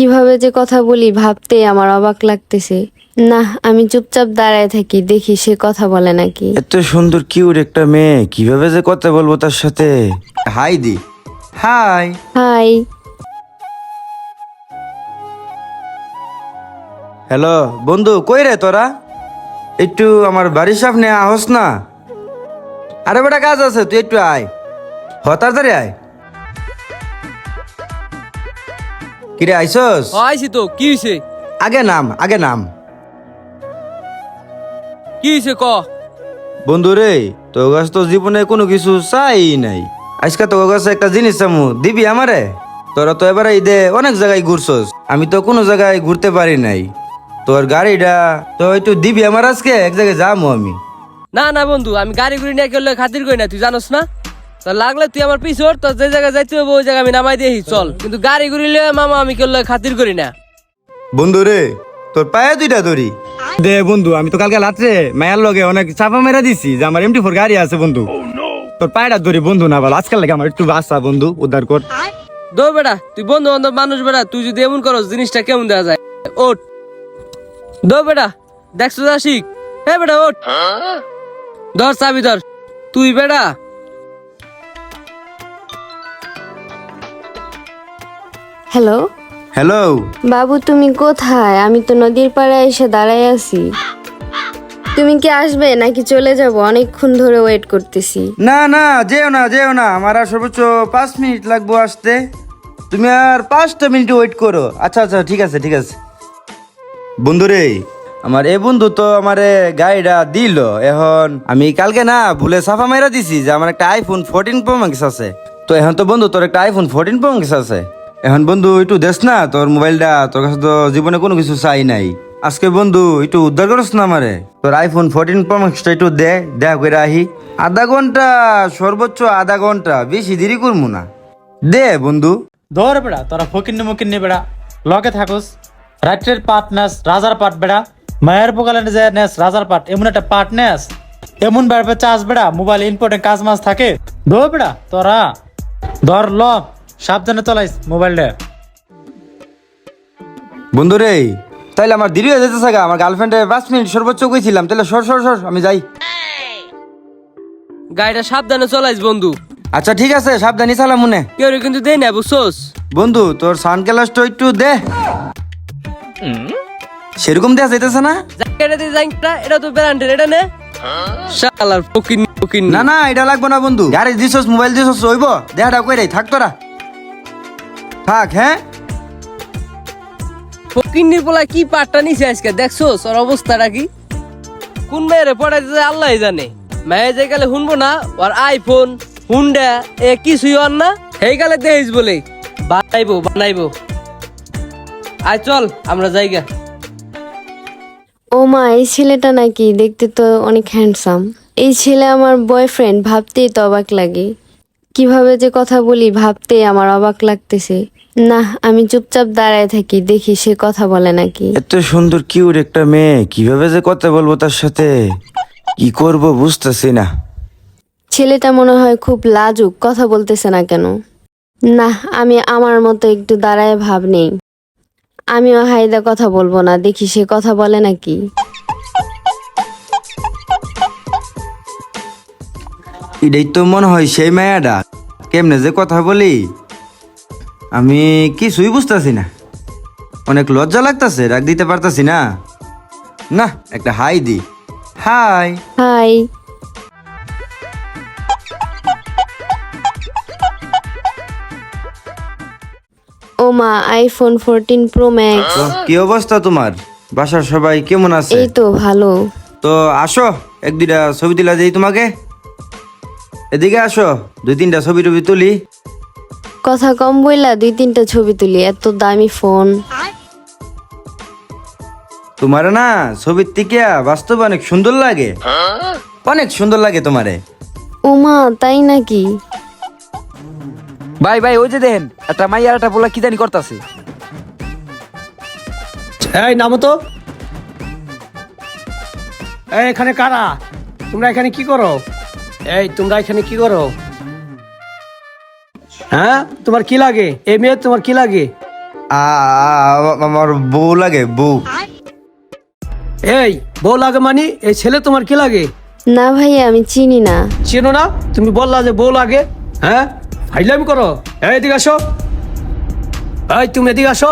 কীভাবে যে কথা বলি ভাবতে আমার অবাক লাগতেছে। না আমি চুপচাপ দাঁড়ায় থাকি দেখি সে কথা বলে নাকি। এত সুন্দর কিউট একটা মেয়ে কীভাবে যে কথা বলব তার সাথে? হাই দি। হাই। হাই। হ্যালো বন্ধু কই রে তোরা? একটু আমার বাড়ির সামনে আহস না। আরে বেটা কাজ আছে তুই একটু আয়। হ তাড়াতাড়ি আয়। কিরে আইসস? আইছি তো কি হইছে? আগে নাম আগে নাম। কি হইছে ক? বন্ধু রে তোর কাছে তো জীবনে কোনো কিছু চাই নাই। আজকে তোর কাছে একটা জিনিস চামু দিবি আমারে? তোরা তো এবারে ঈদে অনেক জায়গায় ঘুরছস আমি তো কোনো জায়গায় ঘুরতে পারি নাই। তোর গাড়িটা তো একটু দিবি আমার আজকে এক জায়গায় যাব আমি। না না বন্ধু আমি গাড়ি গুড়ি নিয়ে খাতির করি না তুই জানোস না? তো লাগলে তুই আমার পিছর তো যে জায়গায় যাইতে হবে ওই জায়গায় আমি নামাই দিই চল। কিন্তু গাড়ি গুড়ি লিয়ে মামা আমি করলে খাতির করি না। বন্ধু রে তোর পায়ে দুইটা ধরি দে বন্ধু আমি তো কালকে রাত্রে মায়ার লগে অনেক চাপা মেরা দিছি যে আমার এমটি ফোর গাড়ি আছে বন্ধু। তোর পায়টা ধরি বন্ধু না বল আজকাল লাগে আমার একটু বাসা বন্ধু উদ্ধার কর। দো বেটা তুই বন্ধু বান্ধব মানুষ বেটা তুই যদি এমন করস জিনিসটা কেমন দেওয়া যায়? ওট দো বেটা দেখছ যা শিখ? হ্যাঁ বেটা ওট ধর চাবি ধর। তুই বেটা হ্যালো? হ্যালো? বাবু তুমি কোথায়? আমি তো নদীর পাড়ে এসে দাঁড়ায় আছি। তুমি কি আসবে নাকি চলে যাব? অনেকক্ষণ ধরে ওয়েট করতেছি। না না যেও না যেও না। আমার আর সর্বোচ্চ পাঁচ মিনিট লাগবো আসতে। তুমি আর পাঁচটা মিনিট ওয়েট করো। আচ্ছা আচ্ছা ঠিক আছে ঠিক আছে। বন্ধু রে আমার এ বন্ধু তো আমারে গাড়িটা দিল। এখন আমি কালকে না ভুলে সাফা মেরা দিছি যে আমার একটা আইফোন ফোরটিন প্রো ম্যাক্স আছে। তো এখন তো বন্ধু তোর একটা আইফোন ফোরটিন প্রো ম্যাক্স আছে। এখন বন্ধু, একটু দেখ না, তোর মোবাইলটা, তোর কাছে তো জীবনে কোনো কিছু চাই নাই। আজকে বন্ধু, একটু উদ্ধার করস না আমারে? তোর আইফোন ফোরটিন প্রো একটু দে দেখ করে আহি। আধা ঘণ্টা, সর্বোচ্চ আধা ঘণ্টা, বেশি দেরি করব না। দে বন্ধু। ধর বেড়া, তোরা ফকিন্নি মুকিন্নি বেড়া, লগে থাকুস। রাত্রের পাট নেস, রাজার পাট বেড়া, মায়ের পোকালে যে নেস, রাজার পাট, এমন একটা পাট নেস। এমন বেড়া চাষ বেড়া, মোবাইল ইম্পর্টেন্ট কাজ মাছ থাকে। ধর বেড়া, তোরা। ধর, ল। সাবধানে চলাইস মোবাইলটা। বন্ধু রে তাইলে আমার দেরি হয়ে যেতেছে গা। আমার গার্লফ্রেন্ডে পাঁচ মিনিট সর্বোচ্চ কইছিলাম। তাহলে সর সর সর আমি যাই। গাড়িটা সাবধানে চলাইস বন্ধু। আচ্ছা ঠিক আছে সাবধানী চালাম মনে কেউ কিন্তু দেই না বুঝছোস? বন্ধু তোর সান ক্লাসটা একটু দে। সেরকম দেয়া যাইতেছে না? জ্যাকেটে দিয়ে জ্যাকেটটা এটা তো ব্র্যান্ডের এটা নে। শালার ফকিন ফকিন না না এটা লাগবে না বন্ধু। গাড়ি দিছস মোবাইল দিছস হইব দেহাটা কই থাক তোরা। থাক হ্যাঁ? ফকিন্নির পোলা কি পাটটা নিছে আজকে? দেখছোস ওর অবস্থাটা কি? কোন মেয়েরে পড়াই দিতে আল্লাহ জানে। মেয়ে যে গেলে শুনব না ওর আইফোন হুন্ডা এ কিছুই ওর না। সেই গেলে দেখিস বলে। বানাইবো বানাইবো। আয় চল আমরা যাইগা। ও মা এই ছেলেটা নাকি দেখতে তো অনেক হ্যান্ডসাম এই ছেলে আমার বয়ফ্রেন্ড ভাবতেই তো অবাক লাগে। কীভাবে যে কথা বলি ভাবতেই আমার অবাক লাগতেছে। না আমি চুপচাপ দাঁড়ায় থাকি দেখি সে কথা বলে নাকি। এত সুন্দর কিউট একটা মেয়ে কীভাবে যে কথা বলব তার সাথে? কি করব বুঝতেছি না। ছেলেটা মনে হয় খুব লাজুক কথা বলতেছে না কেন? না আমি আমার মতো একটু দাঁড়ায় ভাব নেই। আমিও হাইদা কথা বলব না দেখি সে কথা বলে নাকি। এটাই তো মনে হয় সেই মায়াটা। কেমনে যে কথা বলি? আমি কিছুই বুঝতেছি না। অনেক লজ্জা লাগতাছে রাগ দিতে পারতাছি না। না একটা হাই দি। হাই। হাই। ও মা আইফোন ফোরটিন প্রো ম্যাক্স। কি অবস্থা তোমার? বাসার সবাই কেমন আছে? এই তো ভালো। তো আসো এক দুইটা ছবি তুলা যাই তোমাকে। এদিকে আসো দুই তিনটা ছবি টবি তুলি। কথা কম বইলা দুই তিনটা ছবি তুলি এত দামি ফোন। তোমার না ছবির থেকে বাস্তবে অনেক সুন্দর লাগে। অনেক সুন্দর লাগে তোমারে। ও মা তাই নাকি? ভাই ভাই ওই যে দেখেন একটা মাইয়ার একটা বলা কি জানি করতেছে। এই নামো তো। এই এখানে কারা? তোমরা এখানে কি করো? এই তোমরা এখানে কি করো? হ্যাঁ? তোমার কি লাগে? এই মেয়ে তোমার কি লাগে? আ- আমার বউ লাগে বউ। এই বউ লাগে মানে? এই ছেলে তোমার কি লাগে? না ভাইয়া আমি চিনি না। চিনো না? তুমি বললা যে বউ লাগে। হ্যাঁ? ফাইলামি করো। এই এদিকে আসো। এই তুমি এদিকে আসো।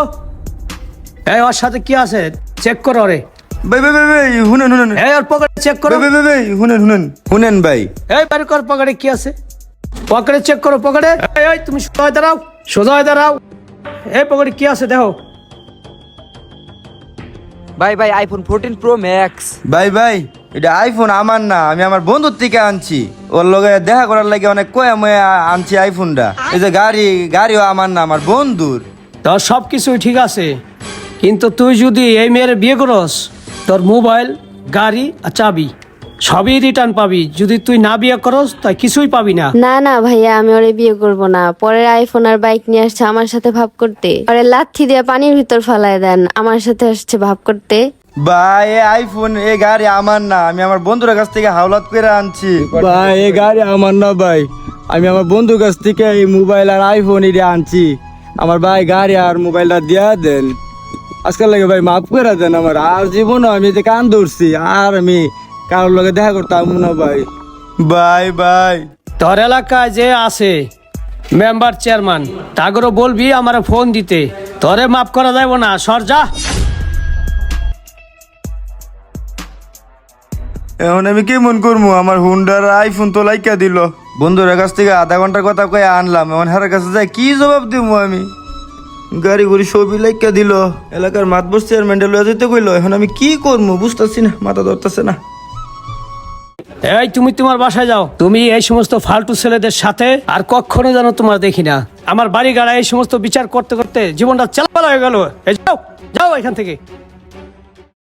এই ওর সাথে কি আছে? চেক করো রে ভাই ভাই ভাই ভাই শুনেন শুনেন। এই ওর পকেটে চেক করো। ভাই ভাই ভাই ভাই শুনেন শুনেন শুনেন ভাই। এই বাড়ি কর পকেটে কি আছে? পকেটে চেক করো পকেটে। এই তুমি সোজা হয়ে দাঁড়াও সোজা হয়ে দাঁড়াও। এই পকেটে কি আছে দেখো। ভাই ভাই আইফোন ফোরটিন প্রো ম্যাক্স ভাই ভাই এটা আইফোন আমার না আমি আমার বন্ধুর থেকে আনছি। ওর লগে দেখা করার লাগে অনেক কয়ে ময়ে আনছি আইফোনটা এই যে গাড়ি গাড়িও আমার না আমার বন্ধুর। তোর সব কিছুই ঠিক আছে। কিন্তু তুই যদি এই মেয়ের বিয়ে করস তোর মোবাইল গাড়ি আর চাবি। সবই রিটার্ন পাবি। যদি তুই না বিয়ে করস তাই কিছুই পাবি না। না না ভাইয়া আমি ওরে বিয়ে করব না। পরে আইফোন আর বাইক নিয়ে আসছে আমার সাথে ভাব করতে। পরে লাথি দিয়ে পানির ভিতর ফালায় দেন আমার সাথে আসছে ভাব করতে। ভাই এ আইফোন এ গাড়ি আমার না। আমি আমার বন্ধুর কাছ থেকে হাওলাত করে আনছি। ভাই এই গাড়ি আমার না ভাই। আমি আমার বন্ধুর কাছ থেকে এই মোবাইল আর আইফোন এটা আনছি। আমার ভাই গাড়ি আর মোবাইলটা দিয়া দেন। আজকাল লাগে ভাই মাফ করে দেন আমার। আর জীবন আমি যে কান ধরছি আর আমি কারোর লগে দেখা করতাম না ভাই। Bye bye. তোর এলাকায় যে আছে মেম্বার চেয়ারম্যান তাগরও বলবি আমার ফোন দিতে। তোরে মাফ করা যাবে না সর যা। এখন আমি কি মন করব আমার হুন্ডার আইফোন তো লাইকা দিল। বন্ধুর কাছ থেকে আধা ঘণ্টার কথা কয়ে আনলাম। এখন হার কাছে যাই কি জবাব দিব আমি? গাড়ি গুড়ি সবই লাইকা দিল। এলাকার মাত বসছে আর মেন্টাল লয়ে যেতে কইলো এখন আমি কি করব বুঝতেছি না মাথা ধরতেছে না। এই, তুমি তোমার বাসায় যাও। তুমি এই সমস্ত ফালতু ছেলেদের সাথে আর কখনো যেন তোমার দেখি না। আমার বাড়ি গাড়া এই সমস্ত বিচার করতে করতে জীবনটা চালাপালা হয়ে গেল। যাও যাও এখান থেকে।